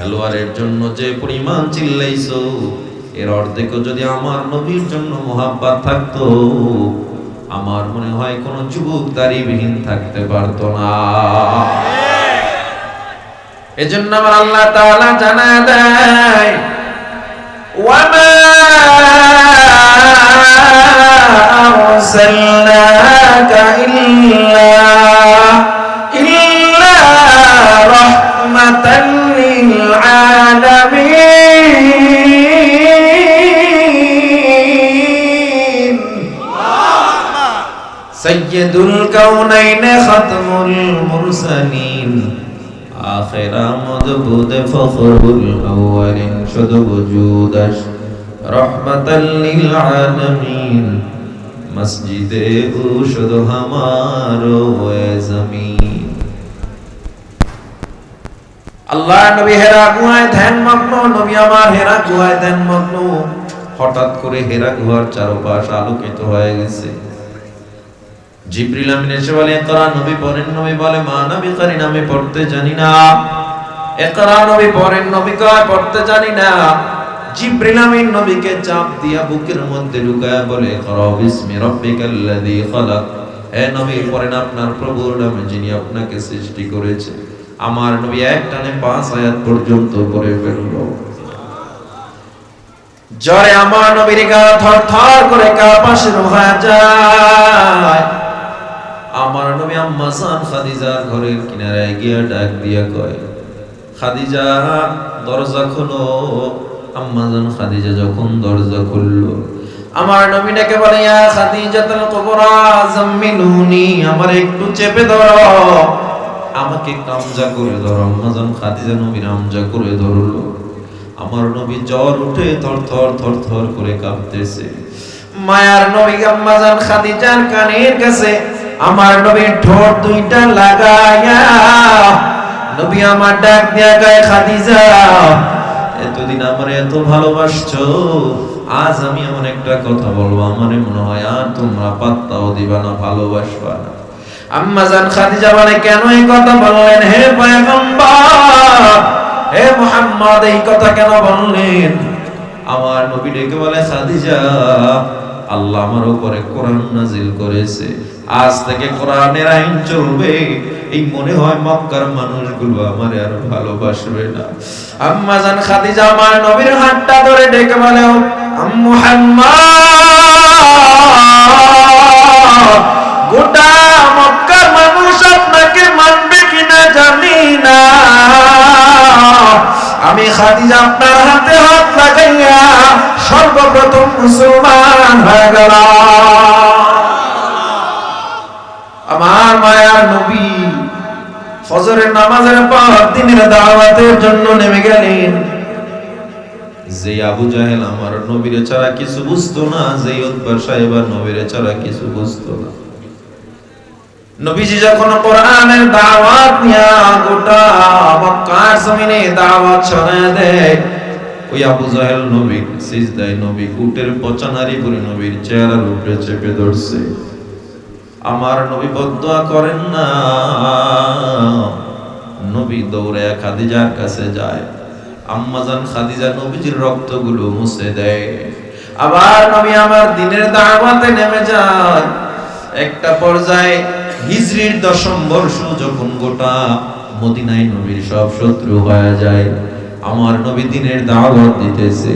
খেলোয়াড়ের জন্য যে পরিমাণ চিল্লাইছো, এর অর্ধেকও যদি আমার নবীর জন্য মোহাব্বত থাকতো, আমার মনে হয় কোনো যুবক দাড়িবিহীন থাকতে পারতো না। এজন্য আমার আল্লাহ তাআলা জানা দেয়, ওয়ামা আরসালনাকা ইল্লা ইল্লা রাহমাতান খাতমুল মুরসালিন। আখেরা মদবুদ ফখরুল আউয়ালিন, শুধু বুজুদাস রহমাতাল লিল আলামিন। মসজিদে ও শুধু হামারো এ জমিন। আল্লাহ নবী হেরা গুহায় ধ্যান মগ্ন, নবী আমার হেরা গুহায় ধ্যান মগ্ন। হঠাৎ করে হেরা গুহার চারপাশ আলোকিত হয়ে গেছে। জিব্রিল আমিন এসে বলে নবী নবী বলে, মা নবী আমি পড়তে জানি না। একরা নবী নবী কয়, পড়তে জানি না। জিব্রিল আমিন নবীকে চাপ দিয়া বুকের মধ্যে ঢুকায় বলে করা রাব্বিকাল্লাযী খালাক। হে নবী আপনার প্রভুর নামে যিনি আপনাকে সৃষ্টি করেছে আমার নবী এক টানে পাঁচ আয়াত পর্যন্ত পড়ে ফেলল। জ্বরে আমার নবীর গা থর থর করে কাঁপা শুরু হয়ে যায় আমার নবী আম্মা সান খাদিজার ঘরের কিনারায় গিয়া ডাক দিয়া কয়, খাদিজা, দরজা খোলো। আম্মা জান খাদিজা যখন দরজা খুললো, আমার নবী ডেকে বলে, ইয়া খাদিজাতুল কুবরা জাম্মিলুনি আমার একটু চেপে ধরো। আমাকে কামজা করে ধরো, আম্মা খাদিজা নবীর আমজা করে ধরলো। আমার নবী জ্বর উঠে থর থর থর থর করে কাঁপতেছে মায়ার নবী আম্মা খাদিজার কানের কাছে আমার নবীর ঠোঁট দুইটা লাগায়া নবী আমার ডাক দিয়া গায়, খাদিজা, এতদিন আমার এত ভালোবাসছো, আজ আমি এমন একটা কথা বলব, আমারে মনে হয় আর তোমরা পাত্তাও দিবা না, ভালোবাসবা না। আম্মা জান খাদিজা বলে, কেন এই কথা বললেন? হে পয়গম্বর, হে মুহাম্মদ, এই কথা কেন বললেন? আমার নবী ডেকে বলে, খাদিজা, আল্লাহ আমার উপরে কোরআন নাজিল করেছে। আজ থেকে কোরআনের আইন চলবে। এই মনে হয় মক্কার মানুষগুলো আমার আর ভালোবাসবে না। আম্মা জান খাদিজা আমার নবীর হাতটা ধরে ডেকে বলে মুহাম্মদ গোটা মক্কার মানুষ আপনাকে মানবে কিনা জানি না। আমি খাদিজা আপনার হাতে হাত লাগাইয়া সর্বপ্রথম মুসলমান হয়ে আমার মায়ার নবী ফজরের নামাজের পর দিনের দাওয়াতের জন্য নেমে গেলেন। যে আবু জাহেল আমার নবীরে ছাড়া কিছু বুঝতো না, যে উৎপর সাহেব আর নবীরে ছাড়া কিছু বুঝতো না। নবীজি যখন কোরআনের দাওয়াত নিয়া গোটা মক্কার জমিনে দাওয়াত ছড়ায় দেয়, ওই আবু জাহেল নবী সিজদায় নবী উটের পচা নারী করে নবীর চেহারার উপরে চেপে ধরছে। আমার নবী বদুয়া করেন না। নবী দৌড়ে খাদিজার কাছে যায়। আম্মাজান খাদিজা নবীজির রক্তগুলো মুছে দেয়। আবার নবী আমার দিনের দাওয়াতে নেমে যায়। একটা পর্যায়ে হিজরির দশম বর্ষ যখন গোটা মদিনায় নবীর সব শত্রু হয়ে যায়, আমার নবী দিনের দাওয়াত দিতেছে,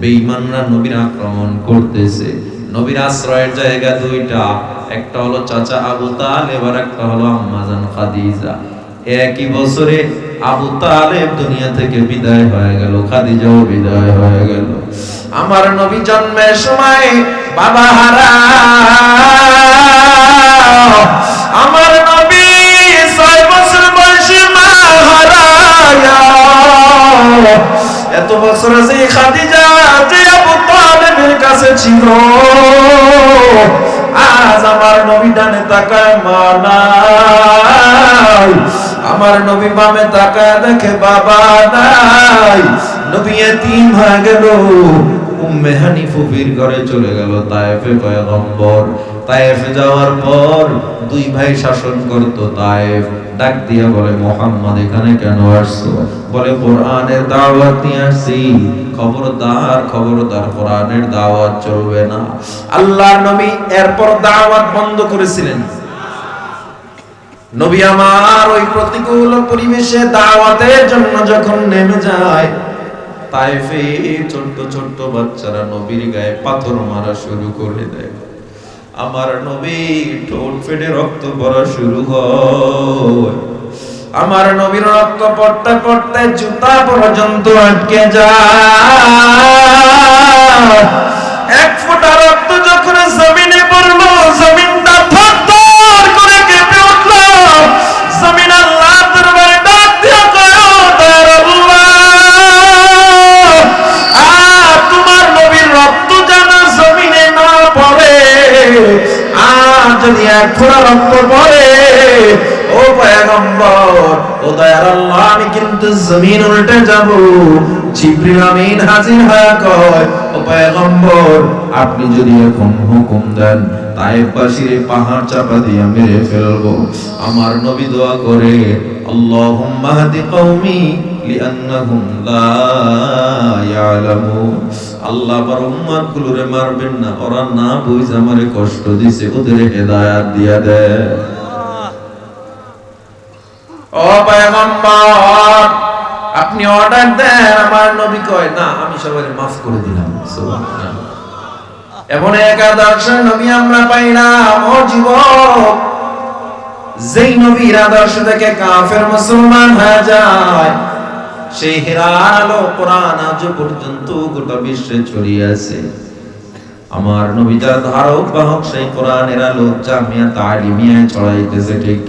বেঈমানরা নবীর আক্রমণ করতেছে। নবীর আশ্রয়ের জায়গা দুইটা, একটা হলো চাচা আবু তালেব আর একটা হলো আম্মাজান খাদিজা। একই বছরে আবু তালেব দুনিয়া থেকে বিদায় হয়ে গেল, খাদিজাও বিদায় হয়ে গেল। আমার নবী জন্মের সময় বাবা হারা আমার নবী ছয় বছর বয়সে মা এত বছর যে খাদিজা, যে আবু তালেবের কাছে ছিল। আজ আমার নবী ডানে তাকায় মা নাই। আমার নবী বামে তাকায় দেখে বাবা নাই। নবী এতিম হয়ে গেল। উম্মে হানিফুফির ঘরে চলে গেল, তায়েফে পয়গম্বর। তায়েফে যাওয়ার পর দুই ভাই শাসন করত, তায়েফ। ডাক দিয়া বলে, মোহাম্মদ, এখানে কেন আসছো? বলে, কোরআনের দাওয়াত নিয়ে আসছি। খবরদার খবরদার, কোরআনের দাওয়াত চলবে না। আল্লাহর নবী এরপর দাওয়াত বন্ধ করেছিলেন। নবী আমার ওই প্রতিকূল পরিবেশে দাওয়াতের জন্য যখন নেমে যায় তাইফে ছোট্ট ছোট্ট বাচ্চারা নবীর গায়ে পাথর মারা শুরু করে দেয়। আমার নবী ঠোঁট ফেটে রক্ত পড়া শুরু হয়। আমার নবীর রক্ত পড়তে পড়তে জুতা পর্যন্ত আটকে যায়। এক ফোঁটা রক্ত যখন জমিনে পড়ল জমিনটা এক পড়ে ও পয়গম্বর, ও দয়ার আল্লাহ, আমি কিন্তু জমিন উল্টে যাব। জিবরিল আমিন হাজির কয়, ও পয়গম্বর, আপনি যদি এখন হুকুম দেন তাইফবাসীর পাহাড় চাপা দিয়ে মেরে ফেলব। আমার নবী দোয়া করে, আল্লাহুম্মা হাদি কওমি লিআন্নাহুম লা ইয়ালামুন। আল্লাহ আমার উম্মত গুলোরে মারবেন না। ওরা না বুঝে আমারে কষ্ট দিছে, ওদের হেদায়াত দিয়া দেয় ও পয়গম্বর, আপনি অর্ডার দেন, আমার নবী কয়, না, আমি সবাই মাফ করে দিলাম। এমন এক আদর্শ নবী আমরা পাইলাম, ও যুবক, যেই নবীর আদর্শ থেকে কাফের মুসলমান হয়ে যায় সেই হেরার আলো কোরআন আজ পর্যন্ত গোটা বিশ্বে ছড়িয়ে আছে। আমার ধারক বাহক সেই আলো জামিয়া ছড়াইতেছে, ঠিক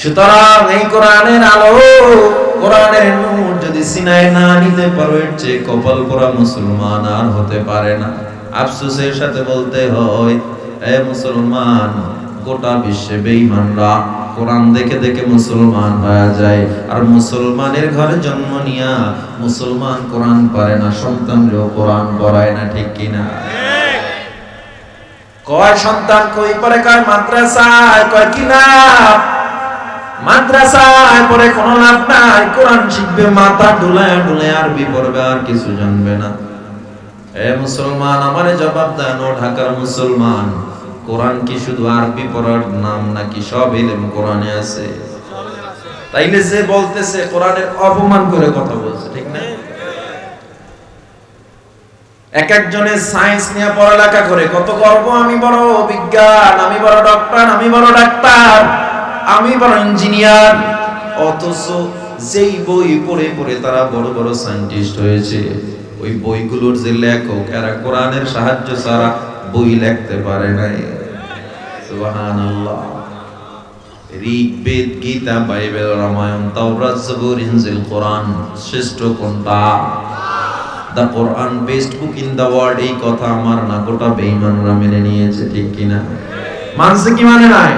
সুতরাং এই কোরআনের আলো, কোরআনের নূর যদি না নিতে পারো, এর চেয়ে কপাল মুসলমান আর হতে পারে না। আফসোসের সাথে বলতে হয়, এ মুসলমান, গোটা বিশ্বে বেঈমানরা কোরআন দেখে দেখে মুসলমান হয়ে যায়। আর মুসলমানের ঘরে জন্ম নিয়া মুসলমান কোরআন পারে না সন্তানরেও কোরআন পড়ায় না, ঠিক কিনা কয় সন্তান কই পরে কয় মাদ্রাসায়, কয় কিনা মাদ্রাসায় পরে কোনো লাভ নাই, কোরআন শিখবে, মাথা ডুলায় ডুলায় আরবি পড়বে, আর কিছু জানবে না। এ মুসলমান, আমারে জবাব দেন, ও ঢাকার মুসলমান। কোরআন কি শুধু আরবি পড়ার নাম নাকি সব ইলম কোরআনে আছে? তাইলে যে বলতেছে কোরআনের অপমান করে কথা বলছে, ঠিক না? এক একজনের সায়েন্স নিয়ে পড়ালেখা করে, কত গর্ব, আমি বড় বিজ্ঞান, আমি বড় ডক্টর, আমি বড় ডাক্তার, আমি বড় ইঞ্জিনিয়ার। অথচ যেই বই পড়ে পড়ে তারা বড় বড় সায়েন্টিস্ট হয়েছে। ওই বইগুলোর যে লেখক, এরা কোরআনের সাহায্য ছাড়া বই লিখতে পারে নাই। সুবহানাল্লাহ। ঋগ্বেদ, গীতা, বাইবেল, রামায়ণ, তাওরাত, জবুর, ইনজিল, কোরআন, শ্রেষ্ঠ কোনটা? কোরআন বেস্ট বুক ইন ওয়ার্ল্ড এই কথা আমার না, গোটা বেঈমানরা মেনে নিয়েছে, ঠিক মানছে কি মানে নাই?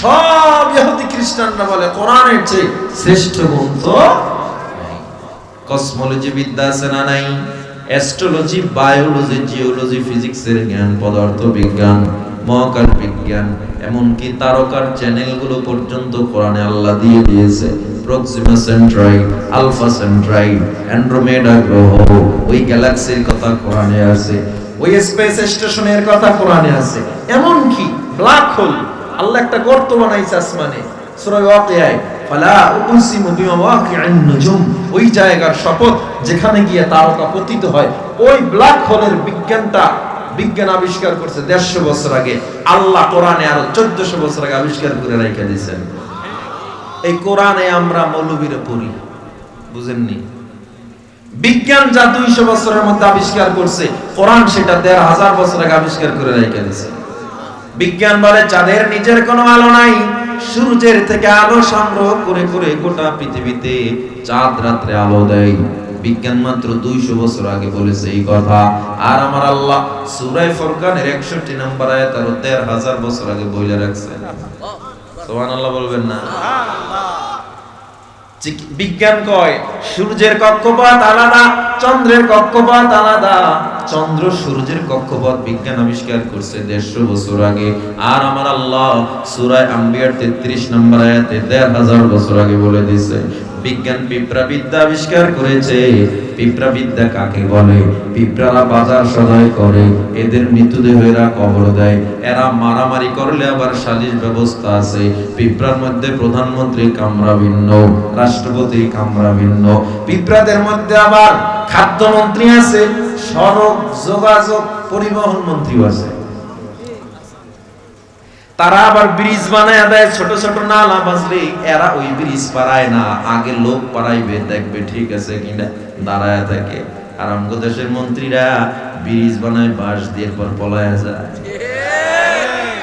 সব ইহুদি খ্রিস্টানরা বলে, কোরআনের চেয়ে শ্রেষ্ঠ গ্রন্থ কসমোলজি বিদ্যা আছে না নাই? অ্যাস্ট্রোলজি বায়োলজি জিওলজি ফিজিক্সের জ্ঞান, পদার্থ বিজ্ঞান। মহাকাশ বিজ্ঞান এমনকি তারকার চ্যানেলগুলো পর্যন্ত কোরআনে আল্লাহ দিয়ে দিয়েছে। Proxima Centauri, Alpha Centauri, Andromeda গ্রহ, ওই গ্যালাক্সির কথা কোরআনে আছে, ওই স্পেস স্টেশনের কথা কোরআনে আছে। এমনকি ব্ল্যাক হোল, আল্লাহ একটা গর্ত বানাইছে আসমানে, সূরা ওয়াকিয়ায়, ফালা উকসিমু বিমা ওয়াকিআন নুজুম, ওই জায়গার শপথ যেখানে গিয়ে তারকা পতিত হয়, ওই ব্ল্যাক হোলের বিজ্ঞানটা বিজ্ঞান আবিষ্কার করছে দেড়শো বছর আগে। আল্লাহ কোরআনে আরও চোদ্দশো বছর আগে আবিষ্কার করে রেখে দিয়েছেন। এই কোরআনে আমরা মৌলবীরে পড়ি। বুঝেননি? বিজ্ঞান যা দুইশো বছরের মধ্যে আবিষ্কার করছে, কোরআন সেটা দেড় হাজার বছর আগে আবিষ্কার করে রেখে দিয়েছে। বিজ্ঞান বলে চাঁদের নিজের কোনো আলো নাই, সূর্যের থেকে আলো সংগ্রহ করে করে গোটা পৃথিবীতে চাঁদ রাত্রে আলো দেয়। বিজ্ঞান মাত্র দুইশো বছর আগে বলেছে এই কথা। আর আমার আল্লাহ সুরাই ফরকানের একষট্টি নাম্বার আয় তার দেড় হাজার বছর আগে বইলে রাখছে। সোহান আল্লাহ বলবেন না? বিজ্ঞান কয়, সূর্যের কক্ষপথ আলাদা, চন্দ্রের কক্ষপথ আলাদা। চন্দ্র সূর্যের কক্ষপথ বিজ্ঞান আবিষ্কার করছে দেড়শো বছর আগে। আর আমার আল্লাহ সুরায় আম্বিয়ার তেত্রিশ নম্বর আয়াতে দেড় হাজার বছর আগে বলে দিছে বিজ্ঞান পিঁপড়া বিদ্যা আবিষ্কার করেছে। পিঁপড়া বিদ্যা কাকে বলে? পিঁপড়ারা বাজার সদাই করে, এদের মৃতদেহেরা কবর দেয়। এরা মারামারি করলে আবার সালিশ ব্যবস্থা আছে। পিঁপড়ার মধ্যে প্রধানমন্ত্রী কামরা ভিন্ন রাষ্ট্রপতি কামরা ভিন্ন। পিঁপড়াদের মধ্যে আবার খাদ্যমন্ত্রী আছে। সড়ক যোগাযোগ পরিবহন মন্ত্রীও আছে। তারা আবার ব্রিজ বানায় দেয় ছোট ছোট নালা বাজলে এরা ওই ব্রিজ পারায় না আগে লোক পারাইবে দেখবে ঠিক আছে কিনা দাঁড়ায় থাকে। আর আমগো দেশের মন্ত্রীরা ব্রিজ বানায় বাঁশ দিয়ে পর পলায় যায়।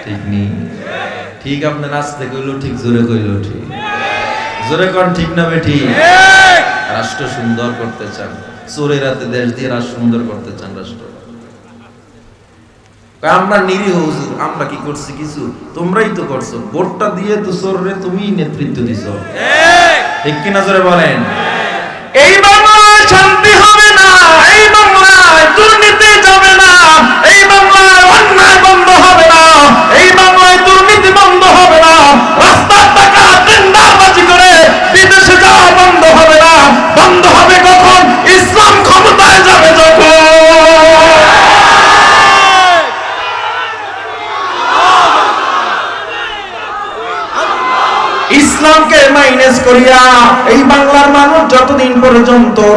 ঠিক নেই ঠিক আপনার আসতে কইলো ঠিক জোরে কইলো ঠিক। জোরে কোন ঠিক না বেঠি? রাষ্ট্র সুন্দর করতে চান। চোরের রাতে দেশ দিয়ে রাষ্ট্র সুন্দর করতে চান রাষ্ট্র। আমরা নিরীহ হুজুর আমরা কি করছি কিছু? তোমরাই তো করছ। ভোটটা দিয়ে তো চোররে তুমি নেতৃত্ব দিছো। ঠিক। কিনা জোরে বলেন? এই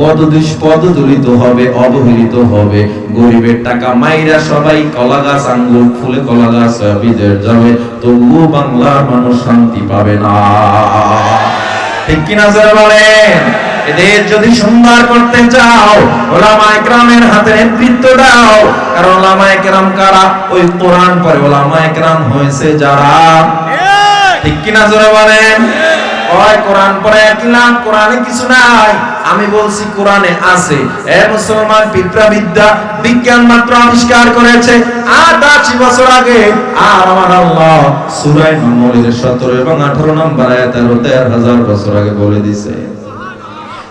পদদুষ পদদলিত হবে অবহেলিত হবে। গরিবের টাকা মাইরা সবাই কলা গাছ আঙ্গুর ফুলে কলা গাছ বিদের যাবে তবুও বাংলার মানুষ শান্তি পাবে না। ঠিক কিনা যারা বলেন? এদের যদি সুন্দর করতে চাও ওলামা একরামের হাতে নেতৃত্ব দাও। কারণ ওলামা একরাম কারা? ওই কোরআন পরে ওলামা একরাম হয়েছে যারা। ঠিক। কিনা জোরে বলেন? কোরআনে আছে। এ মুসলমান পিঁপড়া বিদ্যা বিজ্ঞান মাত্র আবিষ্কার করেছে। আর আশি বছর আগে, আর সতেরো এবং আঠারো নম্বর আয়াতের তেরো হাজার বছর আগে বলে দিছে।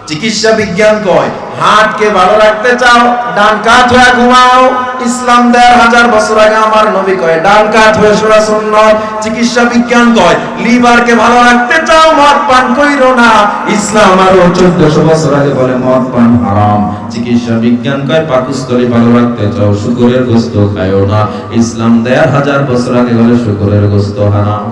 চিকিৎসা বিজ্ঞান কয় হার্টকে ভালো রাখতে চাও, ডান কাত হয়ে ঘুমাও। ইসলাম দেড় হাজার বছর আগে আমার নবী কয়, ডান কাত হয়ে সোরা সুন্নত। চিকিৎসা বিজ্ঞান কয়, লিভারকে ভালো রাখতে চাও, মদ পান কইরো না। ইসলাম আরও চোদ্দশো বছর আগে বলে, মদ পান হারাম। চিকিৎসা বিজ্ঞান কয়, পাকস্থলী ভালো রাখতে চাও, শুকরের গোস্ত খায়ও না। ইসলাম দেড় হাজার বছর আগে বলে, শুকরের গোস্ত হারাম।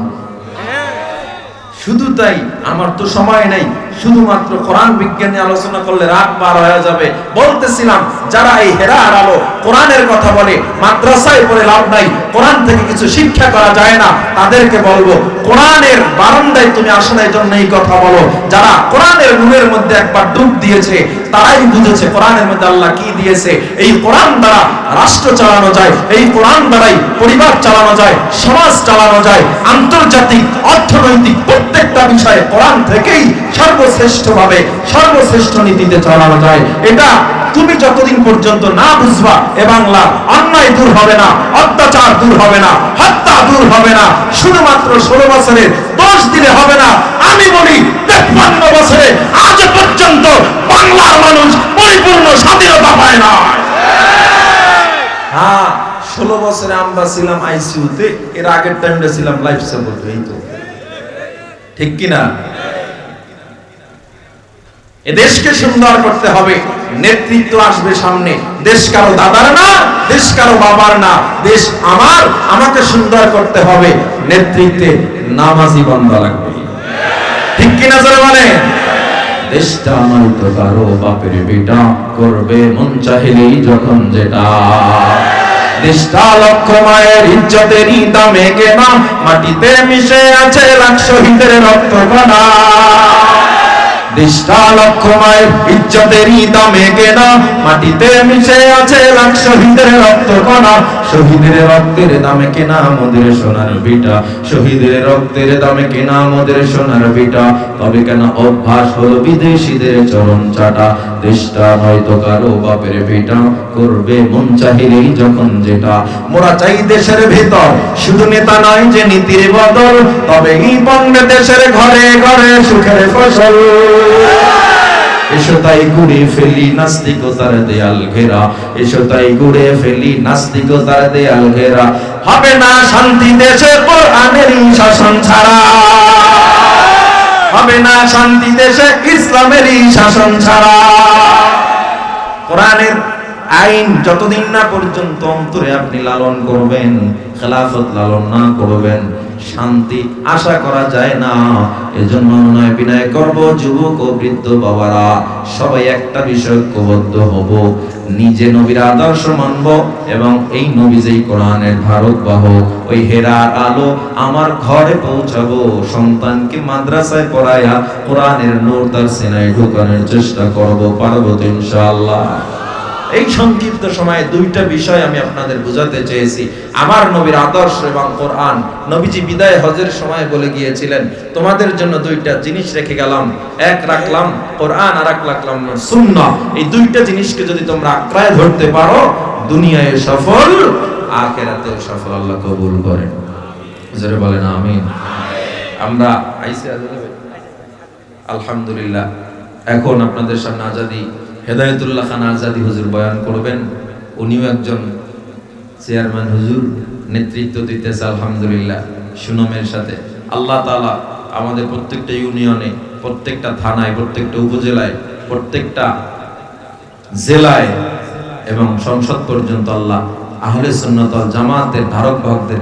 শুধু তাই, আমার তো সময় নেই। শুধুমাত্র কোরআন বিজ্ঞান আলোচনা করলে রাত পার হয়ে যাবে। বলতেছিলাম, যারা এই হেরার আলো কোরআনের কথা বলে, মাদ্রাসায় পড়ে লাভ নাই, কোরআন থেকে কিছু শিক্ষা করা যায় না, তাদেরকে বলব, কোরআনের বারান্দায় তুমি আসো না এই জন্য এই কথা বলো। যারা কোরআনের নূরের মধ্যে একবার ডুব দিয়েছে, তারাই বুঝেছে কোরআনের মধ্যে আল্লাহ কি দিয়েছে। এই কোরআন দ্বারা রাষ্ট্র চালানো যায়, এই কোরআন দ্বারাই পরিবার চালানো যায়, সমাজ চালানো যায়, আন্তর্জাতিক, অর্থনৈতিক প্রত্যেকটা বিষয়ে কোরআন থেকেই সর্বশ্রেষ্ঠভাবে, সর্বশ্রেষ্ঠ নীতিতে চালানো যায়। এটা তুমি যতদিন পর্যন্ত না বুঝবা, এ বাংলা অন্যায় দূর হবে না, অত্যাচার দূর হবে না, হত্যা দূর হবে না, শুধুমাত্র ষোলো বছরের দোষ দিলে হবে না। আমি বলি, তেপ্পান্ন বছরে আজ পর্যন্ত বাংলার মানুষ পরিপূর্ণ স্বাধীনতা পায় না। হ্যাঁ ষোলো বছরে আমরা ছিলাম আইসিউতে এর আগের টাইমটা ছিলাম লাইফ সাপোর্ট এই তো। ঠিক কিনা? দেশকে সুন্দর করতে হবে, নেতৃত্ব আসবে সামনে। দেশ কারও দাদার না, দেশ কারও বাবার না, দেশ আমার, আমাকে সুন্দর করতে হবে। নেতৃত্বে নামাজি বান্দা লাগবে। ঠিক কিনা জোরে বলে দেশটা আমার তো কারও বাপের বেটা, করবে মন চাহিলেই যখন যেটা। মাটিতে মিশে আছে লাখ শহীদের রক্ত কণা ইজ্জতেরই দামে কেনা। মাটিতে মিশে আছে লাখ শহীদের রক্ত কণা। শহীদের রক্তের দামে কেনা সোনার বিটা শহীদের রক্তের দামে কেনা সোনার বিটা তবে কেন অভ্যাস হলো বিদেশিদের চরণ চাটা? দেশটা নয়তো কারও বাপের ভিটা। করবে মন চাহিলেই যখন যেটা। মোরা চাই দেশের ভেতর। শুধু নেতা নয় যে নীতির বদল। তবে এই বঙ্গে দেশের ঘরে ঘরে সুখের ফসল। এসো তাই ঘুরে ফেলি নাস্তিকতার দেয়াল ঘেরা। এসো তাই ঘুরে ফেলি নাস্তিকতার দেয়াল ঘেরা। হবে না শান্তি দেশে কোরআনেরই শাসন ছাড়া। হবে না শান্তি দেশে শাসন ছাড়া। কোরআনের আইন যতদিন না পর্যন্ত অন্তরে আপনি লালন করবেন, খেলাফত লালন না করবেন শান্তি আশা করা যায় না। এজন্য নয় বিনয় করব, যুবক ও বৃদ্ধ বাবারা, সবাই একটা বিষয় ঐক্যবদ্ধ হব। নিজে নবীর আদর্শ মানব এবং এই নবী যেই কোরআনের ধারক বাহক ওই হেরার আলো আমার ঘরে পৌঁছাবো। সন্তানকে মাদ্রাসায় পড়ায়া কোরআনের নূর তার সেনায় ঢোকানোর চেষ্টা করব, পারব ইনশাআল্লাহ। এই সংক্ষিপ্ত সময়ে দুইটা বিষয় আমি আপনাদের বোঝাতে চেয়েছি। আমার নবীর আদর্শ এবং কোরআন, নবীজি বিদায় হজের সময় বলে গিয়েছিলেন, তোমাদের জন্য দুইটা জিনিস রেখে গেলাম। এক রাখলাম কোরআন আর এক রাখলাম সুন্নাহ। এই দুইটা জিনিসকে যদি তোমরা আঁকড়ায় ধরতে পারো, দুনিয়ায় সফল, আখেরাতেও সফল আল্লাহ কবুল করেন। জোরে বলেন, আমিন। আমরা আইসে আলহামদুলিল্লাহ। এখন আপনাদের সামনে আজাদি হেদায়তুল্লাহ খান আজাদি হুজুর বয়ান করবেন। উনিও একজন চেয়ারম্যান হুজুর, নেতৃত্ব দিতেছে, আলহামদুলিল্লাহ। সুনমের সাথে। আল্লাহ তাআলা আমাদের প্রত্যেকটা ইউনিয়নে, প্রত্যেকটা থানায়, প্রত্যেকটা উপজেলায়, প্রত্যেকটা জেলায় এবং সংসদ পর্যন্ত আল্লাহ আহলে সুন্নাত ওয়াল জামাতের ধারক বাহকদের